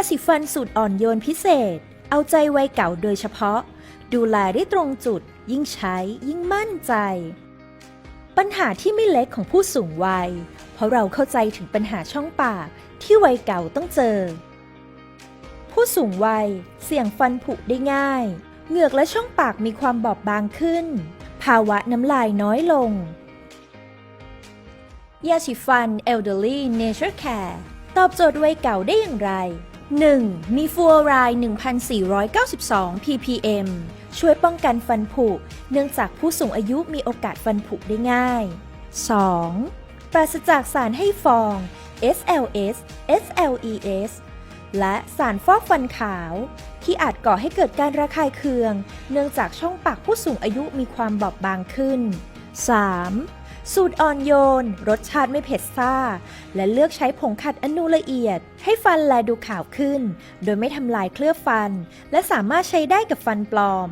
าสีฟันสูตรอ่อนโยนพิเศษ เอาใจวัยเก่าโดยเฉพาะ ดูแลได้ตรงจุด ยิ่งใช้ยิ่งมั่นใจ ปัญหาที่ไม่เล็กของผู้สูงวัย เพราะเราเข้าใจถึงปัญหาช่องปากที่วัยเก่าต้องเจอ ผู้สูงวัยเสี่ยงฟันผุได้ง่าย เหงือกและช่องปากมีความบอบบางขึ้น ภาวะน้ำลายน้อยลงยาสีฟัน Elderly Nature Care ตอบโจทย์วัยเก่าได้อย่างไร 1. มีฟูออไรด์1,492 ppm ช่วยป้องกันฟันผุ เนื่องจากผู้สูงอายุมีโอกาสฟันผุได้ง่าย 2. ปราศจากสารให้ฟอง SLS SLES และสารฟอกฟันขาว ที่อาจก่อให้เกิดการระคายเคือง เนื่องจากช่องปากผู้สูงอายุมีความบอบบางขึ้น 3. สูตรอ่อนโยน รสชาติไม่เผ็ดซ่า และเลือกใช้ผงขัดอนูละเอียด ให้ฟันแลดูขาวขึ้น โดยไม่ทำลายเคลือบฟัน และสามารถใช้ได้กับฟันปลอม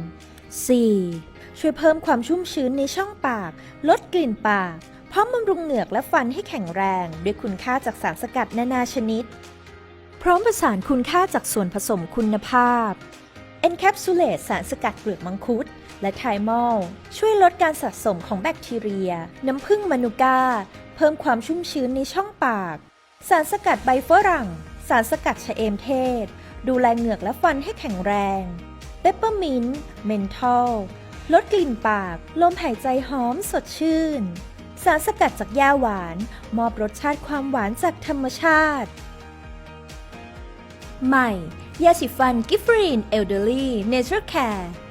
4. ช่วยเพิ่มความชุ่มชื้นในช่องปาก ลดกลิ่นปาก พร้อมบำรุงเหงือกและฟันให้แข็งแรง ด้วยคุณค่าจากสารสกัดนานาชนิด พร้อมประสานคุณค่าจากส่วนผสมคุณภาพ Encapsulate สารสกัดเปลือกมังคุด และไทมอลช่วยลดการสะสมของแบคทีเรีย น้ำผึ้งมานูกาเพิ่มความชุ่มชื้นในช่องปาก สารสกัดใบฝรั่ง สารสกัดชะเอมเทศ ดูแลเหงือกและฟันให้แข็งแรงเปปเปอร์มินต์เมนทอลลดกลิ่นปาก ลมหายใจหอมสดชื่น สารสกัดจากยาหวาน มอบรสชาติความหวานจากธรรมชาติ ใหม่ ยาสีฟันกิฟฟรีนเอลเดอรี่เนเจอร์แคร์